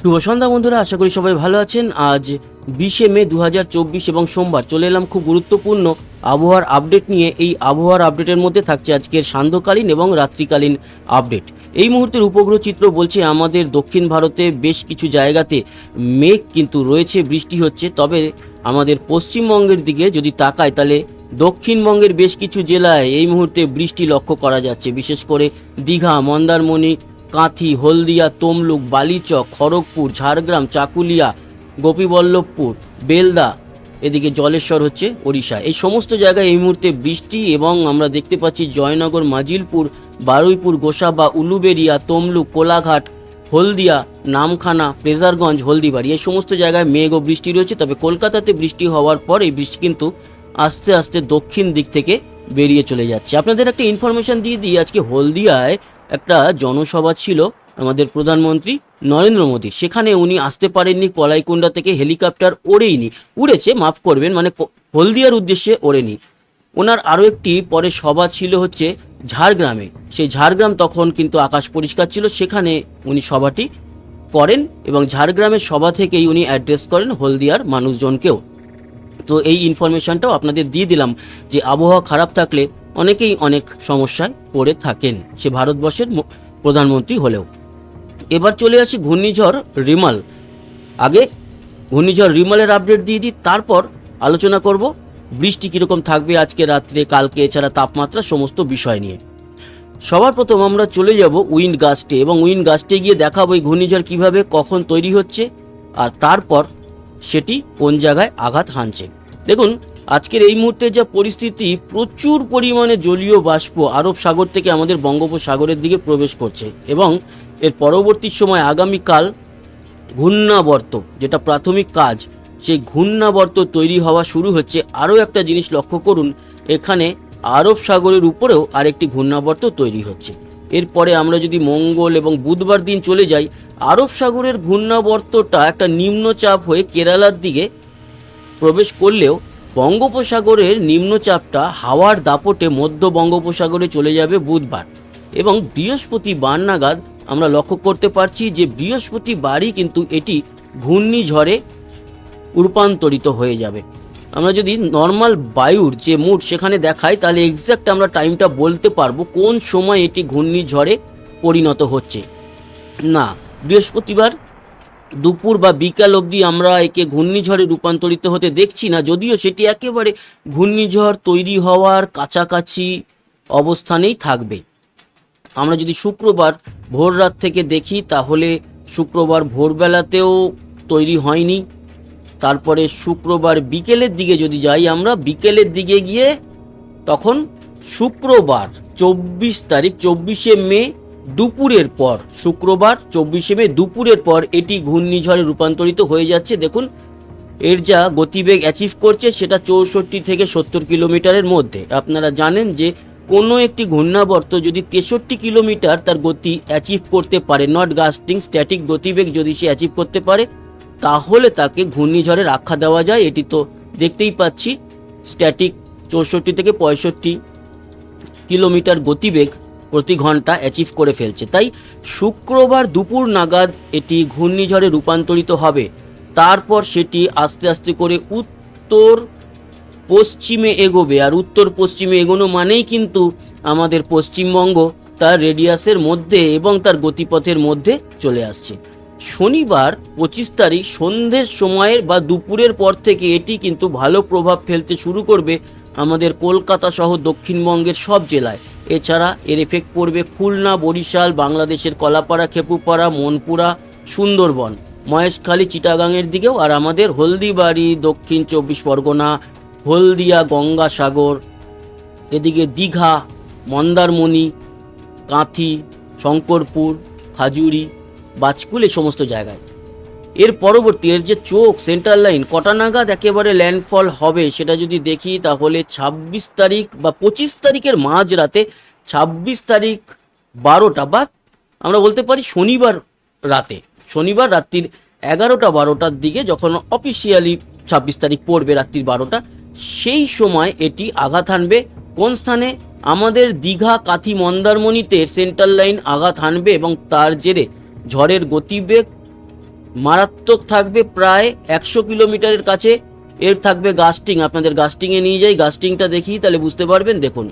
শুভ সন্ধ্যা বন্ধুরা, আশা করি সবাই ভালো আছেন। আজ বিশে মে দু হাজার চব্বিশ এবং সোমবার চলে এলাম খুব গুরুত্বপূর্ণ আবহাওয়ার আপডেট নিয়ে। এই আবহাওয়ার আপডেটের মধ্যে থাকছে আজকের সান্ধ্যকালীন এবং রাত্রিকালীন আপডেট। এই মুহূর্তের উপগ্রহ চিত্র বলছে আমাদের দক্ষিণ ভারতে বেশ কিছু জায়গাতে মেঘ কিন্তু রয়েছে, বৃষ্টি হচ্ছে। তবে আমাদের পশ্চিমবঙ্গের দিকে যদি তাকায়, তাহলে দক্ষিণবঙ্গের বেশ কিছু জেলায় এই মুহূর্তে বৃষ্টি লক্ষ্য করা যাচ্ছে। বিশেষ করে দীঘা, মন্দারমণি কাঁথি, হলদিয়া, তমলুক, বালিচক, খড়গপুর, ঝাড়গ্রাম, চাকুলিয়া, গোপীবল্লভপুর, বেলদা, এদিকে জলেশ্বর হচ্ছে ওড়িশা। এই সমস্ত জায়গায় এই মুহূর্তে বৃষ্টি এবং আমরা দেখতে পাচ্ছি জয়নগর, মাজিলপুর, বারুইপুর, গোসাবা উলুবেরিয়া তমলুক, কোলাঘাট, হলদিয়া, নামখানা, প্রেজারগঞ্জ, হলদিবাড়ি। এই সমস্ত জায়গায় মেঘ ও বৃষ্টি রয়েছে, তবে কলকাতাতে বৃষ্টি হওয়ার পর এই বৃষ্টি কিন্তু আস্তে আস্তে দক্ষিণ দিক থেকে বেরিয়ে চলে যাচ্ছে। আপনাদের একটা ইনফরমেশন দিয়ে দিই, আজকে হলদিয়ায় একটা জনসভা ছিল আমাদের প্রধানমন্ত্রী নরেন্দ্র মোদী। সেখানে উনি আসতে পারেননি, কলাইকুণ্ডা থেকে হেলিকপ্টার ওড়েইনি। উড়েছে, মাফ করবেন মানে হলদিয়ার উদ্দেশ্যে ওড়েনি। ওনার আরও একটি পরে সভা ছিল হচ্ছে ঝাড়গ্রামে। সেই ঝাড়গ্রাম তখন কিন্তু আকাশ পরিষ্কার ছিল, সেখানে উনি সভাটি করেন এবং ঝাড়গ্রামের সভা থেকেই উনি অ্যাড্রেস করেন হলদিয়ার মানুষজনকেও। তো এই ইনফরমেশনটাও আপনাদের দিয়ে দিলাম যে আবহাওয়া খারাপ থাকলে অনেকেই অনেক সমস্যায় পড়ে থাকেন। সে ভারতবর্ষের প্রধানমন্ত্রী হলেও। এবার চলে আসি ঘূর্ণিঝড় রিমাল। আগে ঘূর্ণিঝড় রিমালের আপডেট দিয়ে দিই, তারপর আলোচনা করব বৃষ্টি কীরকম থাকবে আজকে রাত্রে, কালকে, এছাড়া তাপমাত্রা, সমস্ত বিষয় নিয়ে। সবার প্রথম আমরা চলে যাব উইন্ড গাস্টে এবং উইন্ড গাস্টে গিয়ে দেখাবো এই ঘূর্ণিঝড় কীভাবে, কখন তৈরি হচ্ছে আর তারপর সেটি কোন জায়গায় আঘাত হানছে। দেখুন আজকের এই মুহূর্তে যা পরিস্থিতি, প্রচুর পরিমাণে জলীয় বাষ্প আরব সাগর থেকে আমাদের বঙ্গোপসাগরের দিকে প্রবেশ করছে এবং এর পরবর্তী সময় আগামীকাল ঘূর্ণাবর্ত, যেটা প্রাথমিক কাজ, সেই ঘূর্ণাবর্ত তৈরি হওয়া শুরু হচ্ছে। আরও একটা জিনিস লক্ষ্য করুন, এখানে আরব সাগরের উপরেও আরেকটি ঘূর্ণাবর্ত তৈরি হচ্ছে। এরপরে আমরা যদি মঙ্গল এবং বুধবার দিন চলে যাই, আরব সাগরের ঘূর্ণাবর্তটা একটা নিম্নচাপ হয়ে কেরালার দিকে প্রবেশ করলেও বঙ্গোপসাগরের নিম্নচাপটা হাওয়ার দাপটে মধ্য বঙ্গোপসাগরে চলে যাবে বুধবার এবং বৃহস্পতিবার নাগাদ আমরা লক্ষ্য করতে পারছি যে বৃহস্পতিবারই কিন্তু এটি ঘূর্ণিঝড়ে রূপান্তরিত হয়ে যাবে। আমরা যদি নর্মাল বায়ুর যে মুড সেখানে দেখাই, তাহলে এক্স্যাক্ট আমরা টাইমটা বলতে পারব কোন সময় এটি ঘূর্ণিঝড়ে পরিণত হচ্ছে। না, বৃহস্পতিবার দুপুর বা বিকাল অবধি আমরা একে ঘূর্ণিঝড়ে রূপান্তরিত হতে দেখছি না, যদিও সেটি একেবারে ঘূর্ণিঝড় তৈরি হওয়ার কাছাকাছি অবস্থানেই থাকবে। আমরা যদি শুক্রবার ভোর রাত থেকে দেখি, তাহলে শুক্রবার ভোরবেলাতেও তৈরি হয়নি। তারপরে শুক্রবার বিকেলের দিকে যদি যাই আমরা, বিকেলের দিকে গিয়ে তখন শুক্রবার চব্বিশ তারিখ, চব্বিশে মে দুপুরের পর, শুক্রবার, চব্বিশে মে দুপুরের পর এটি ঘূর্ণিঝড়ে রূপান্তরিত হয়ে যাচ্ছে। দেখুন, এর যা গতিবেগ অ্যাচিভ করছে সেটা চৌষট্টি থেকে সত্তর কিলোমিটারের মধ্যে। আপনারা জানেন যে কোনো একটি ঘূর্ণাবর্ত যদি তেষট্টি কিলোমিটার তার গতি অ্যাচিভ করতে পারে নট গাস্টিং স্ট্যাটিক গতিবেগ যদি সে অ্যাচিভ করতে পারে, তাহলে তাকে ঘূর্ণিঝড়ের আখ্যা দেওয়া যায়। এটি তো দেখতেই পাচ্ছি স্ট্যাটিক চৌষট্টি থেকে পঁয়ষট্টি কিলোমিটার গতিবেগ প্রতি ঘণ্টা অ্যাচিভ করে ফেলছে। তাই শুক্রবার দুপুর নাগাদ এটি ঘূর্ণিঝড়ে রূপান্তরিত হবে। তারপর সেটি আস্তে আস্তে করে উত্তর পশ্চিমে এগোবে। আর উত্তর পশ্চিমে এগোনো মানেই কিন্তু আমাদের পশ্চিমবঙ্গ তার রেডিয়াসের মধ্যে এবং তার গতিপথের মধ্যে চলে আসছে। শনিবার পঁচিশ তারিখ সন্ধ্যের সময়ের বা দুপুরের পর থেকে এটি কিন্তু ভালো প্রভাব ফেলতে শুরু করবে আমাদের কলকাতা সহ দক্ষিণবঙ্গের সব জেলায়। এছাড়া এর এফেক্ট পড়বে খুলনা, বরিশাল, বাংলাদেশের কলাপাড়া, খেপুপাড়া, মনপুরা, সুন্দরবন, মহেশখালী, চিটাগাংয়ের দিকেও আর আমাদের হলদিবাড়ি, দক্ষিণ চব্বিশ পরগনা, হলদিয়া, গঙ্গাসাগর, এদিকে দীঘা, মন্দারমণি, কাঁথি, শঙ্করপুর, খাজুরি, বাজকুল এই সমস্ত জায়গায়। এর পরবর্তী, এর যে চোখ সেন্ট্রাল লাইন কটা নাগাদ একেবারে ল্যান্ডফল হবে সেটা যদি দেখি, তাহলে ছাব্বিশ তারিখ বা পঁচিশ তারিখের মাঝরাতে ছাব্বিশ তারিখ বারোটা বা আমরা বলতে পারি শনিবার রাতে, শনিবার রাত্রির এগারোটা বারোটার দিকে যখন অফিসিয়ালি ছাব্বিশ তারিখ পড়বে রাত্রির বারোটা, সেই সময় এটি আঘাত হানবে। কোন স্থানে? আমাদের দীঘা কাথি মন্দারমণিতে সেন্ট্রাল লাইন আঘাত হানবে এবং তার জেরে ঝড়ের গতিবেগ মারাত্মক থাকবে প্রায় একশো কিলোমিটারের কাছে। এর থাকবে গাস্টিং। আপনাদের গাস্টিংয়ে নিয়ে যাই, গাস্টিংটা দেখি তাহলে বুঝতে পারবেন, দেখুন।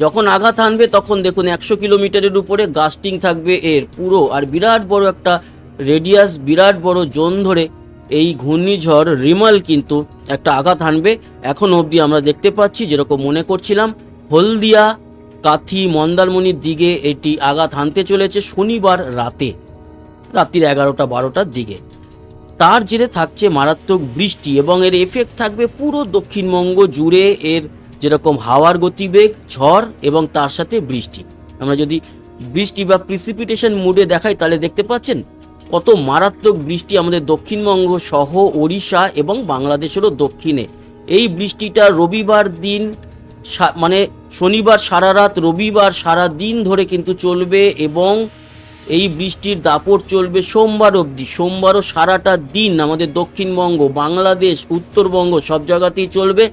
যখন আঘাত আনবে তখন দেখুন একশো কিলোমিটারের উপরে গাস্টিং থাকবে এর, পুরো। আর বিরাট বড় একটা রেডিয়াস বিরাট বড় জোন ধরে এই ঘূর্ণিঝড় রিমাল কিন্তু একটা আঘাত হানবে। এখন অবধি আমরা দেখতে পাচ্ছি, যেরকম মনে করছিলাম, হলদিয়া, কাথি, মন্দারমণির দিকে এটি আঘাত হানতে চলেছে শনিবার রাতে। রাত্রির এগারোটা বারোটার দিকে। তার জেরে থাকছে মারাত্মক বৃষ্টি এবং এর এফেক্ট থাকবে পুরো দক্ষিণবঙ্গ জুড়ে এর যেরকম হাওয়ার গতিবেগ, ঝড় এবং তার সাথে বৃষ্টি। আমরা যদি বৃষ্টি বা প্রিসিপিটেশন মুডে দেখাই, তাহলে দেখতে পাচ্ছেন কত মারাত্মক বৃষ্টি আমাদের দক্ষিণবঙ্গ সহ ওড়িশা এবং বাংলাদেশেরও দক্ষিণে। এই বৃষ্টিটা রবিবার দিন মানে শনিবার সারা রাত, রবিবার সারা দিন ধরে কিন্তু চলবে এবং এই বৃষ্টির দাপট চলবে সোমবার অবধি। সোমবারও সারাটা দিন আমাদের দক্ষিণবঙ্গ, বাংলাদেশ, উত্তরবঙ্গ সব জায়গাতেই চলবে।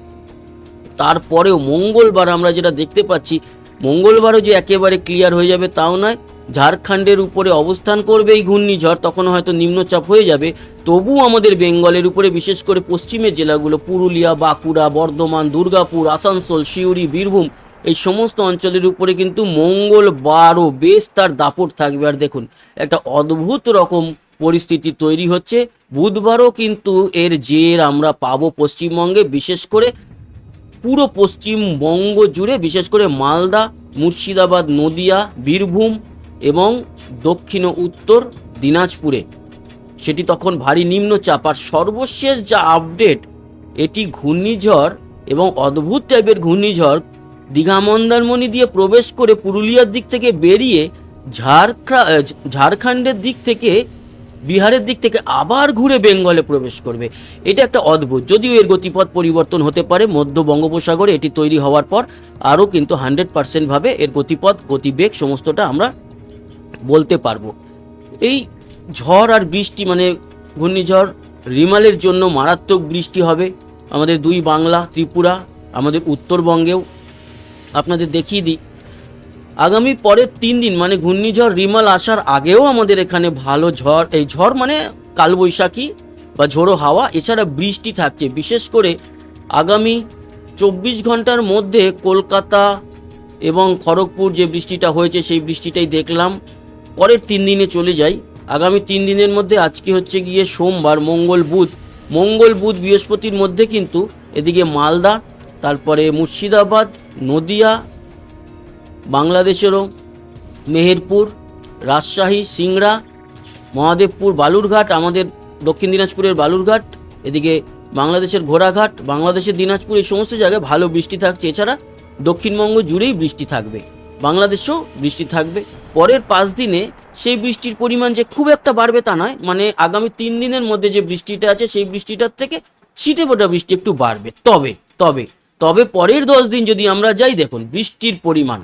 তারপরেও মঙ্গলবার আমরা যেটা দেখতে পাচ্ছি, মঙ্গলবারও যে একেবারে ক্লিয়ার হয়ে যাবে তাও নয়। ঝাড়খণ্ডের উপরে অবস্থান করবে এই ঘূর্ণিঝড়, তখন হয়তো নিম্নচাপ হয়ে যাবে। তবু আমাদের বেঙ্গলের উপরে, বিশেষ করে পশ্চিমের জেলাগুলো, পুরুলিয়া, বাঁকুড়া, বর্ধমান, দুর্গাপুর, আসানসোল, সিউড়ি, বীরভূম এই সমস্ত অঞ্চলের উপরে কিন্তু মঙ্গলবারও বেশ তার দাপট থাকবে। আর দেখুন, একটা অদ্ভুত রকম পরিস্থিতি তৈরি হচ্ছে। বুধবারও কিন্তু এর জের আমরা পাবো পশ্চিমবঙ্গে, বিশেষ করে পুরো পশ্চিমবঙ্গ জুড়ে, বিশেষ করে মালদা, মুর্শিদাবাদ, নদিয়া, বীরভূম এবং দক্ষিণ ও উত্তর দিনাজপুরে। সেটি তখন ভারী নিম্নচাপ। আর সর্বশেষ যা আপডেট এটি ঘূর্ণিঝড় এবং অদ্ভুত টাইপের ঘূর্ণিঝড় দীঘা মন্দারমণি দিয়ে প্রবেশ করে পুরুলিয়ার দিক থেকে বেরিয়ে ঝাড়খা ঝাড়খণ্ডের দিক থেকে, বিহারের দিক থেকে আবার ঘুরে বেঙ্গলে প্রবেশ করবে। এটা একটা অদ্ভুত। যদিও এর গতিপথ পরিবর্তন হতে পারে, মধ্য বঙ্গোপসাগরে এটি তৈরি হওয়ার পর আরও কিন্তু হান্ড্রেড পার্সেন্ট ভাবে এর গতিপথ, গতিবেগ সমস্তটা আমরা বলতে পারব। এই ঝড় আর বৃষ্টি মানে ঘূর্ণিঝড়, রিমালের জন্য মারাত্মক বৃষ্টি হবে। আমাদের দুই বাংলা, ত্রিপুরা, আমাদের উত্তরবঙ্গেও আপনাদের দেখিয়ে দিই। আগামী পরের তিন দিন মানে ঘূর্ণিঝড় রিমাল আসার আগেও আমাদের এখানে ভালো ঝড়, এই ঝড় মানে কালবৈশাখী বা ঝোড়ো হাওয়া, এছাড়া বৃষ্টি থাকছে। বিশেষ করে আগামী চব্বিশ ঘণ্টার মধ্যে কলকাতা এবং খড়গপুর যে বৃষ্টিটা হয়েছে, সেই বৃষ্টিটাই দেখলাম। পরের তিন দিনে চলে যাই। আগামী তিন দিনের মধ্যে আজকে হচ্ছে গিয়ে সোমবার, মঙ্গল বুধ। মঙ্গল বুধ বৃহস্পতির মধ্যে কিন্তু এদিকে মালদা, তারপরে মুর্শিদাবাদ নদিয়া, বাংলাদেশেরও মেহেরপুর, রাজশাহী, সিংড়া, মহাদেবপুর, বালুরঘাট, আমাদের দক্ষিণ দিনাজপুরের বালুরঘাট, এদিকে বাংলাদেশের ঘোড়াঘাট, বাংলাদেশের দিনাজপুর, এই সমস্ত জায়গায় ভালো বৃষ্টি থাকছে। এছাড়া দক্ষিণবঙ্গ জুড়েই বৃষ্টি থাকবে। বাংলাদেশেও বৃষ্টি থাকবে। পরের পাঁচ দিনে সেই বৃষ্টির পরিমাণ যে খুব একটা বাড়বে তা নয় মানে আগামী তিন দিনের মধ্যে যে বৃষ্টিটা আছে, সেই বৃষ্টিটার থেকে ছিটে বৃষ্টি একটু বাড়বে। তবে তবে তবে পরের দশ দিন যদি আমরা যাই, দেখুন, বৃষ্টির পরিমাণ।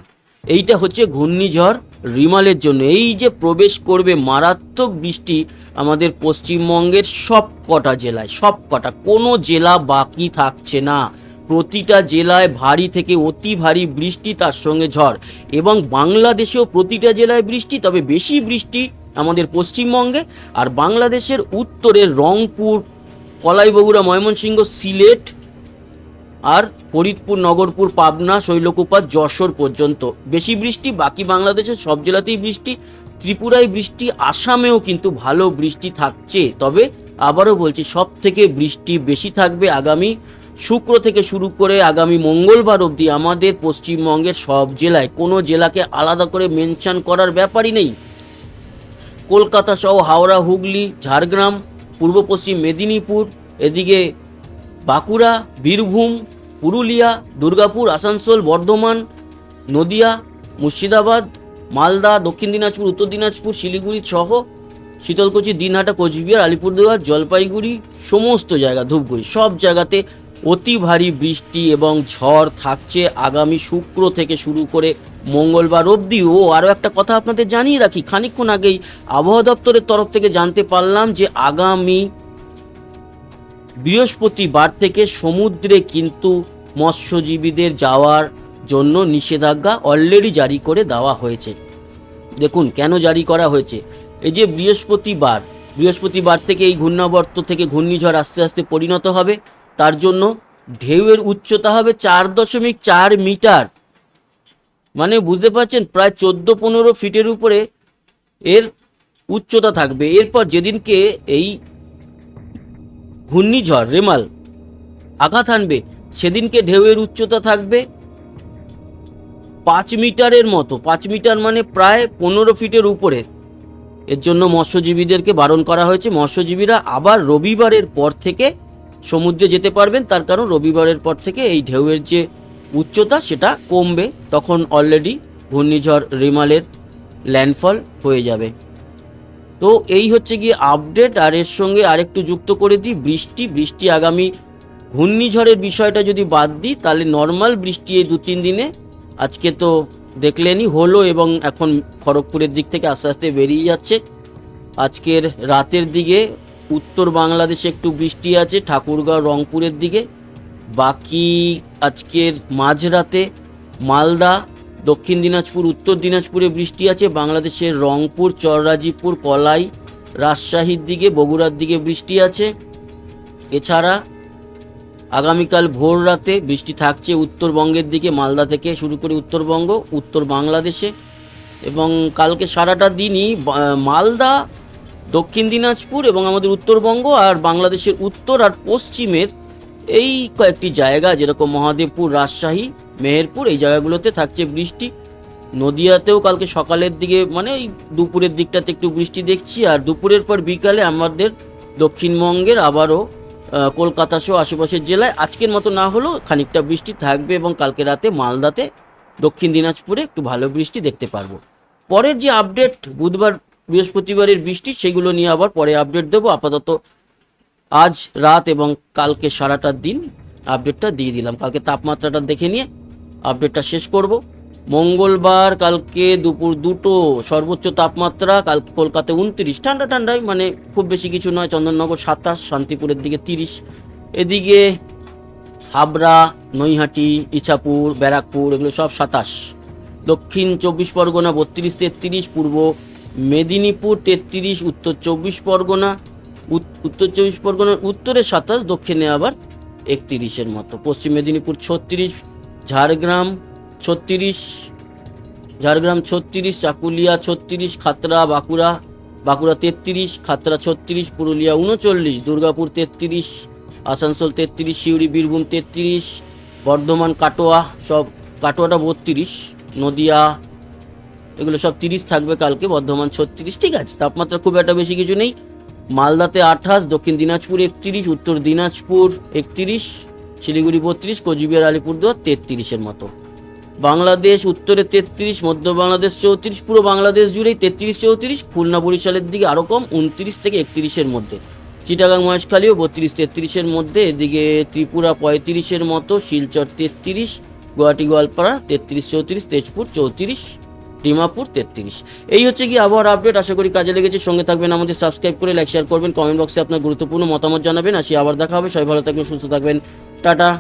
এইটা হচ্ছে ঘূর্ণিঝড় রিমালের জন্য। এই যে প্রবেশ করবে মারাত্মক বৃষ্টি আমাদের পশ্চিমবঙ্গের সব কটা জেলায় সব কটা কোনো জেলা বাকি থাকছে না। প্রতিটা জেলায় ভারী থেকে অতি ভারী বৃষ্টি, তার সঙ্গে ঝড়। এবং বাংলাদেশেও প্রতিটা জেলায় বৃষ্টি, তবে বেশি বৃষ্টি আমাদের পশ্চিমবঙ্গে। আর বাংলাদেশের উত্তরের রংপুর, কলাইবগুড়া, ময়মনসিংহ, সিলেট আর ফরিদপুর, নগরপুর, পাবনা, শৈলকুপা, যশোর পর্যন্ত। বেশি বৃষ্টি, বাকি বাংলাদেশের সব জেলাতেই বৃষ্টি, ত্রিপুরায় বৃষ্টি, আসামেও কিন্তু ভালো বৃষ্টি থাকছে। তবে আবারও বলছি সব থেকে বৃষ্টি বেশি থাকবে আগামী শুক্র থেকে শুরু করে আগামী মঙ্গলবার অবধি আমাদের পশ্চিমবঙ্গের সব জেলায়। কোনো জেলাকে আলাদা করে মেনশন করার ব্যাপারই নেই। কলকাতা সহ হাওড়া, হুগলি, ঝাড়গ্রাম, পূর্ব পশ্চিম মেদিনীপুর, এদিকে বাঁকুড়া, বীরভূম, পুরুলিয়া, দুর্গাপুর, আসানসোল, বর্ধমান, নদিয়া, মুর্শিদাবাদ, মালদা, দক্ষিণ দিনাজপুর, উত্তর দিনাজপুর, শিলিগুড়ি সহ শীতলকুচি, দিনহাটা, কোচবিহার, আলিপুরদুয়ার, জলপাইগুড়ি সমস্ত জায়গা, ধূপগুড়ি সব জায়গাতে অতি ভারী বৃষ্টি এবং ঝড় থাকছে আগামী শুক্র থেকে শুরু করে মঙ্গলবার অবধি। ও আরও একটা কথা আপনাদের জানিয়ে রাখি, খানিকক্ষণ আগেই আবহাওয়া দপ্তরের তরফ থেকে জানতে পারলাম যে আগামী বৃহস্পতিবার থেকে সমুদ্রে কিন্তু মৎস্যজীবীদের যাওয়ার জন্য নিষেধাজ্ঞা অলরেডি জারি করে দেওয়া হয়েছে। দেখুন, কেন জারি করা হয়েছে? এই যে বৃহস্পতিবার বৃহস্পতিবার থেকে এই ঘূর্ণাবর্ত থেকে ঘূর্ণিঝড় আস্তে আস্তে পরিণত হবে, তার জন্য ঢেউয়ের উচ্চতা হবে চার দশমিক চার মিটার। মানে বুঝতে পারছেন, প্রায় চোদ্দ পনেরো ফিটের উপরে এর উচ্চতা থাকবে। এরপর যেদিনকে এই ঘূর্ণিঝড়, রেমাল। আঘাত আনবে, সেদিনকে ঢেউয়ের উচ্চতা থাকবে পাঁচ মিটারের মতো। পাঁচ মিটার মানে প্রায় পনেরো ফিটের উপরে। এর জন্য মৎস্যজীবীদেরকে বারণ করা হয়েছে। মৎস্যজীবীরা আবার রবিবারের পর থেকে সমুদ্রে যেতে পারবেন। তার কারণ রবিবারের পর থেকে এই ঢেউয়ের যে উচ্চতা, সেটা কমবে। তখন অলরেডি ঘূর্ণিঝড়, রিমালের ল্যান্ডফল হয়ে যাবে। তো এই হচ্ছে গিয়ে আপডেট আর এর সঙ্গে আরেকটু যুক্ত করে দিই বৃষ্টি বৃষ্টি আগামী ঘূর্ণিঝড়ের বিষয়টা যদি বাদ দিই, তাহলে নর্মাল বৃষ্টি এই দু তিন দিনে আজকে তো দেখলেনই হলো এবং এখন খড়গপুরের দিক থেকে আস্তে আস্তে বেরিয়ে যাচ্ছে। আজকের রাতের দিকে উত্তর বাংলাদেশে একটু বৃষ্টি আছে, ঠাকুরগাঁও, রংপুরের দিকে। বাকি আজকের মাঝরাতে মালদা দক্ষিণ দিনাজপুর, উত্তর দিনাজপুরে বৃষ্টি আছে, বাংলাদেশের রংপুর চররাজিপুর কলাই, রাজশাহীর দিকে, বগুড়ার দিকে বৃষ্টি আছে। এছাড়া আগামীকাল ভোর রাতে বৃষ্টি থাকছে উত্তরবঙ্গের দিকে, মালদা থেকে শুরু করে উত্তরবঙ্গ, উত্তর বাংলাদেশে। এবং কালকে সারাটা দিনই মালদা, দক্ষিণ দিনাজপুর এবং আমাদের উত্তরবঙ্গ আর বাংলাদেশের উত্তর আর পশ্চিমের এই কয়েকটি জায়গা, যেরকম মহাদেবপুর, রাজশাহী মেহেরপুর, এই জায়গাগুলোতে থাকছে বৃষ্টি। নদিয়াতেও কালকে সকালের দিকে মানে এই দুপুরের দিকটাতে একটু বৃষ্টি দেখছি। আর দুপুরের পর বিকালে আমাদের দক্ষিণবঙ্গের আবারও কলকাতা সহ আশেপাশের জেলায় আজকের মতো না হলেও খানিকটা বৃষ্টি থাকবে এবং কালকে রাতে মালদাতে দক্ষিণ দিনাজপুরে একটু ভালো বৃষ্টি দেখতে পারব। পরের যে আপডেট, বুধবার বৃহস্পতিবারের বৃষ্টি, সেগুলো নিয়ে আবার পরে আপডেট দেবো। আপাতত আজ, রাত এবং কালকে সারাটা দিন আপডেটটা দিয়ে দিলাম। কালকে তাপমাত্রাটা দেখে নিয়ে আপডেটটা শেষ করব। মঙ্গলবার কালকে দুপুর দুটো সর্বোচ্চ তাপমাত্রা, কালকে কলকাতায় উনত্রিশ। ঠান্ডা ঠান্ডায় মানে খুব বেশি কিছু নয়, চন্দননগর সাতাশ, শান্তিপুরের দিকে তিরিশ। এদিকে হাবড়া, নৈহাটি, ইছাপুর, ব্যারাকপুর, এগুলো সব সাতাশ। দক্ষিণ চব্বিশ পরগনা বত্রিশ, তেত্রিশ। পূর্ব মেদিনীপুর তেত্রিশ, উত্তর চব্বিশ পরগনা উত্তর চব্বিশ পরগনার উত্তরে সাতাশ, দক্ষিণে আবার একত্রিশের মতো। পশ্চিম মেদিনীপুর ছত্রিশ ঝাড়গ্রাম ছত্রিশ ঝাড়গ্রাম ছত্রিশ, চাকুলিয়া ছত্রিশ, খাতড়া, বাঁকুড়া বাঁকুড়া তেত্রিশ, খাতড়া ছত্রিশ, পুরুলিয়া উনচল্লিশ, দুর্গাপুর তেত্রিশ, আসানসোল তেত্রিশ, সিউড়ি, বীরভূম তেত্রিশ, বর্ধমান, কাটোয়া, সব কাটোয়াটা বত্রিশ, নদিয়া, এগুলো সব তিরিশ থাকবে কালকে, বর্ধমান ছত্রিশ, ঠিক আছে, তাপমাত্রা খুব একটা বেশি কিছু নেই। মালদাতে আঠাশ, দক্ষিণ দিনাজপুর একত্রিশ, উত্তর দিনাজপুর একত্রিশ শিলিগুড়ি বত্রিশ, কোচবিহার, আলিপুরদুয়ার তেত্রিশের মতো। বাংলাদেশ, উত্তরে তেত্রিশ, মধ্য বাংলাদেশ চৌত্রিশ পুরো বাংলাদেশ জুড়েই তেত্রিশ চৌত্রিশ, খুলনা বরিশালের দিকে আরও কম, উনত্রিশ থেকে একত্রিশের মধ্যে। চিটাগাং মহেশখালীও বত্রিশ তেত্রিশের মধ্যে, এদিকে ত্রিপুরা পঁয়ত্রিশের মতো, শিলচর তেত্রিশ, গুয়াহাটি, গোয়ালপাড়া তেত্রিশ চৌত্রিশ, তেজপুর চৌত্রিশ, ডিমাপুর তেত্রিশ। এই হচ্ছে কি আবহাওয়ার আপডেট, আশা করি কাজে লেগেছে। সঙ্গে থাকবেন আমাদের সাবস্ক্রাইব করে, লাইক, শেয়ার করবেন, কমেন্ট বক্সে আপনার গুরুত্বপূর্ণ মতামত জানাবেন। আসি আবার দেখা হবে, সবাই ভালো থাকবেন, সুস্থ থাকবেন। টাটা।